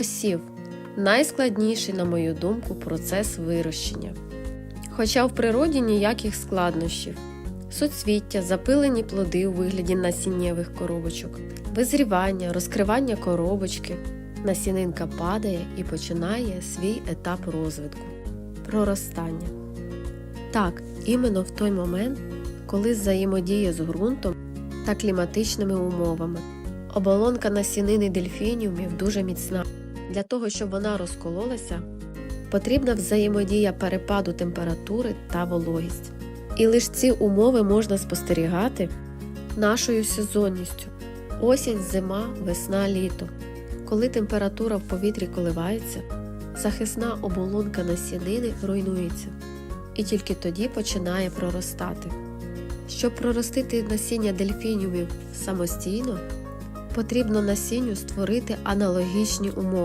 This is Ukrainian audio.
Посів найскладніший, на мою думку, процес вирощення. Хоча в природі ніяких складнощів. Суцвіття, запилені плоди у вигляді насіннєвих коробочок, визрівання, розкривання коробочки, насінинка падає і починає свій етап розвитку проростання. Так, іменно в той момент, коли взаємодіє з ґрунтом та кліматичними умовами. Оболонка насінини дельфініумів дуже міцна. Для того, щоб вона розкололася, потрібна взаємодія перепаду температури та вологість. І лише ці умови можна спостерігати нашою сезонністю осінь, зима, весна, літо. Коли температура в повітрі коливається, захисна оболонка насінини руйнується і тільки тоді починає проростати. Щоб проростити насіння дельфініумів самостійно, потрібно насінню створити аналогічні умови.